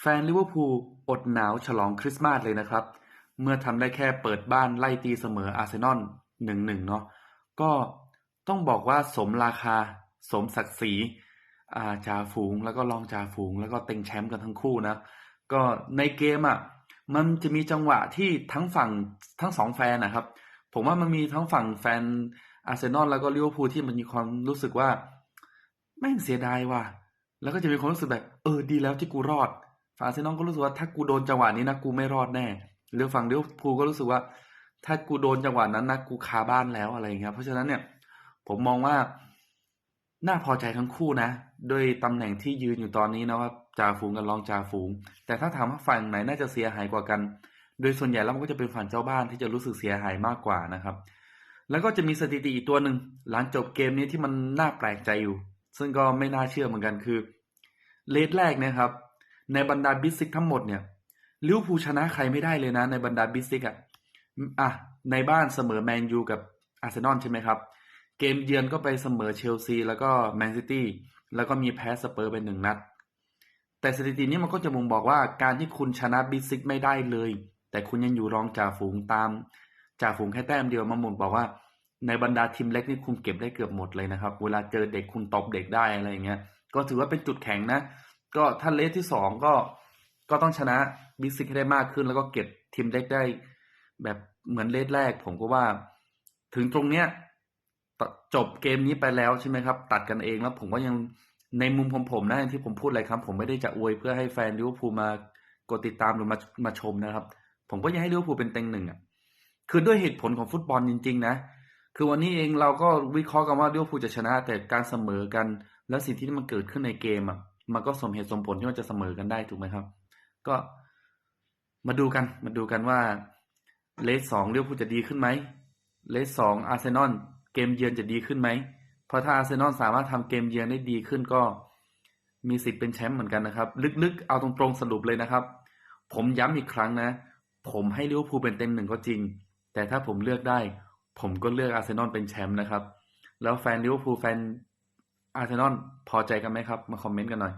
แฟนลิเวอร์พูลอดหนาวฉลองคริสต์มาสเลยนะครับ เมื่อทำได้แค่เปิดบ้านไล่ตีเสมออาร์เซนอลหนึ่งหนึ่งเนาะก็ต้องบอกว่าสมราคา สมศักดิ์ศรีอาจ่าฝูงแล้วก็รองจ่าฝูง แล้วก็เต็งแชมป์กันทั้งคู่นะ ก็ในเกมอะมันจะมีจังหวะที่ทั้งฝั่งทั้งสองแฟนนะครับ ผมว่ามันมีทั้งฝั่งแฟนอาร์เซนอลแล้วก็ลิเวอร์พูลที่มันมีความรู้สึกว่าแม่งเสียดายว่ะแล้วก็จะมีความรู้สึกแบบ เออดีแล้วที่กูรอด ฝั่งอาร์เซนอลก็รู้สึกว่าถ้ากูโดนจังหวะนี้นะกูไม่รอดแน่หรือฝั่งลิเวอร์พูลก็รู้สึกว่า ถ้ากูโดนจังหวะนั้นนะกูคาบ้านแล้วอะไรอย่างเงี้ยเพราะฉะนั้นเนี่ยผมมองว่าน่าพอใจทั้งคู่นะด้วยตำแหน่งที่ยืนอยู่ตอนนี้นะว่าจ่าฝูงกับรองจ่าฝูง แต่ถ้าถามว่าฝั่งไหนน่าจะเสียหายกว่ากัน โดยส่วนใหญ่แล้วมันก็จะเป็นฝั่งเจ้าบ้านที่จะรู้สึกเสียหายมากกว่านะครับ แล้วก็จะมีสถิติอีกตัวหนึ่งหลังจบเกมนี้ที่มันน่าแปลกใจอยู่ ซึ่งก็ไม่น่าเชื่อเหมือนกันคือเลดแรกนะครับ ในบรรดาบิสซิกทั้งหมดเนี่ยลิวพูชนะใครไม่ได้เลยนะ ในบรรดาบิสซิกอะอะในบ้านเสมอแมนยูกับอาร์เซนอลใช่ไหมครับ เกมเยือนก็ไปเสมอเชลซีแล้วก็แมนซิตี้แล้วก็มีแพ้สเปอร์ไปหนึ่งนัด แต่สถิตินี้มันก็จะบ่งบอกว่าการที่คุณชนะบิสซิกไม่ได้เลย แต่คุณยังอยู่รองจ่าฝูงตามจ่าฝูงแค่แต้มเดียวมาหมุนบอกว่า ในบรรดาทีมเล็กนี่คุณเก็บได้เกือบหมดเลยนะครับ เวลาเจอเด็กคุณตบเด็กได้อะไรอย่างเงี้ยก็ถือว่าเป็นจุดแข็งนะ ก็ถ้าเลสที่สองก็ก็ต้องชนะบิสซิกให้ได้มากขึ้น แล้วก็เก็บทีมเล็กได้ แบบเหมือนเลสแรก ผมก็ว่า ถึงตรงเนี้ยจบเกมนี้ไปแล้วใช่ไหมครับ ตัดกันเองแล้วผมก็ยังในมุมของผมนะที่ผมพูดอะไรครับ ผมไม่ได้จะอวยเพื่อให้แฟนลิเวอร์พูลมากดติดตามหรือมามาชมนะครับ ผมก็ยังให้ลิเวอร์พูลเป็นเต็งหนึ่งอะคือด้วยเหตุผลของฟุตบอลจริง ๆ นะ คือวันนี้เองเราก็วิเคราะห์กันว่าลิเวอร์พูลจะชนะ แต่การเสมอกัน แล้วสิ่งที่มันเกิดขึ้นในเกมอะ มันก็สมเหตุสมผลที่มันจะเสมอกันได้ถูกไหมครับ ก็มาดูกันมาดูกันว่าเลสสองลิเวอร์พูลจะดีขึ้นไหมเลสสองอาร์เซนอลเกมเยือนจะดีขึ้นไหมเพราะถ้าอาร์เซนอลสามารถทำเกมเยือนได้ดีขึ้นก็มีสิทธิ์เป็นแชมป์เหมือนกันนะครับ ลึกๆ เอาตรงๆสรุปเลยนะครับ ผมย้ำอีกครั้งนะ ผมให้ลิเวอร์พูลเป็นเต็มหนึ่งก็จริง แต่ถ้าผมเลือกได้ ผมก็เลือกอาร์เซนอลเป็นแชมป์นะครับ แล้วแฟนลิเวอร์พูลแฟน อาร์เซนอลพอใจกันไหมครับ มาคอมเมนต์กันหน่อย